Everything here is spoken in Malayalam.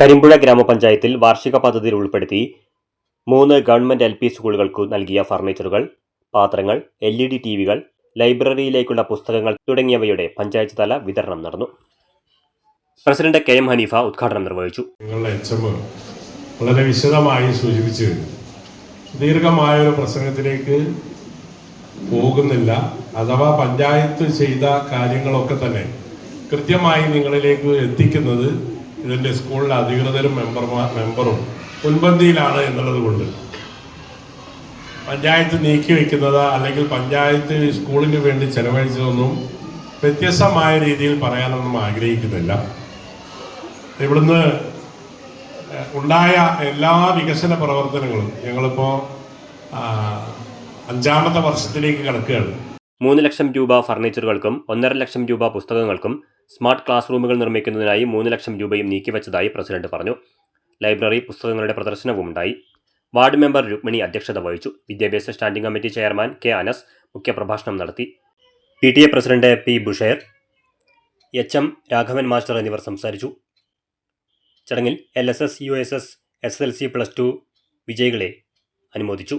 കരിമ്പുഴ ഗ്രാമപഞ്ചായത്തിൽ വാർഷിക പദ്ധതിയിൽ ഉൾപ്പെടുത്തി മൂന്ന് ഗവൺമെന്റ് എൽ പി സ്കൂളുകൾക്കു നൽകിയ ഫർണിച്ചറുകൾ പാത്രങ്ങൾ എൽ ഇ ഡി ടി വികൾ ലൈബ്രറിയിലേക്കുള്ള പുസ്തകങ്ങൾ തുടങ്ങിയവയുടെ പഞ്ചായത്ത് തല വിതരണം നടന്നു. പ്രസിഡന്റ് കെ എം ഹനീഫ ഉദ്ഘാടനം നിർവഹിച്ചു. വളരെ വിശദമായി സൂചിപ്പിച്ചു ദീർഘമായ ഒരു പ്രസംഗത്തിലേക്ക് പോകുന്നില്ല. അഥവാ പഞ്ചായത്ത് ചെയ്ത കാര്യങ്ങളൊക്കെ തന്നെ കൃത്യമായി നിങ്ങളിലേക്ക് എത്തിക്കുന്നത് ഇതിന്റെ സ്കൂളിലെ അധികൃതരും മെമ്പർമാർ മെമ്പറും മുൻപന്തിയിലാണ് എന്നുള്ളത് കൊണ്ട്. പഞ്ചായത്ത് നീക്കി വെക്കുന്നത് അല്ലെങ്കിൽ പഞ്ചായത്ത് സ്കൂളിന് വേണ്ടി ചെലവഴിച്ചതൊന്നും വ്യത്യസ്തമായ രീതിയിൽ പറയാനൊന്നും ആഗ്രഹിക്കുന്നില്ല. ഇവിടുന്ന് ഉണ്ടായ എല്ലാ വികസന പ്രവർത്തനങ്ങളും ഞങ്ങളിപ്പോൾ അഞ്ചാമത്തെ വർഷത്തിലേക്ക് കിടക്കുകയാണ്. മൂന്ന് ലക്ഷം രൂപ ഫർണിച്ചറുകൾക്കും ഒന്നര ലക്ഷം രൂപ പുസ്തകങ്ങൾക്കും സ്മാർട്ട് ക്ലാസ് റൂമുകൾ നിർമ്മിക്കുന്നതിനായി മൂന്ന് ലക്ഷം രൂപയും നീക്കിവച്ചതായി പ്രസിഡന്റ് പറഞ്ഞു. ലൈബ്രറി പുസ്തകങ്ങളുടെ പ്രദർശനവും ഉണ്ടായി. വാർഡ് മെമ്പർ രുക്മിണി അധ്യക്ഷത വഹിച്ചു. വിദ്യാഭ്യാസ standing committee chairman K Anas മുഖ്യപ്രഭാഷണം നടത്തി. P T A president P Basheer H M Raghavan master എന്നിവർ സംസാരിച്ചു. ചടങ്ങിൽ L S S U S S S L C plus two വിജയികളെ അനുമോദിച്ചു.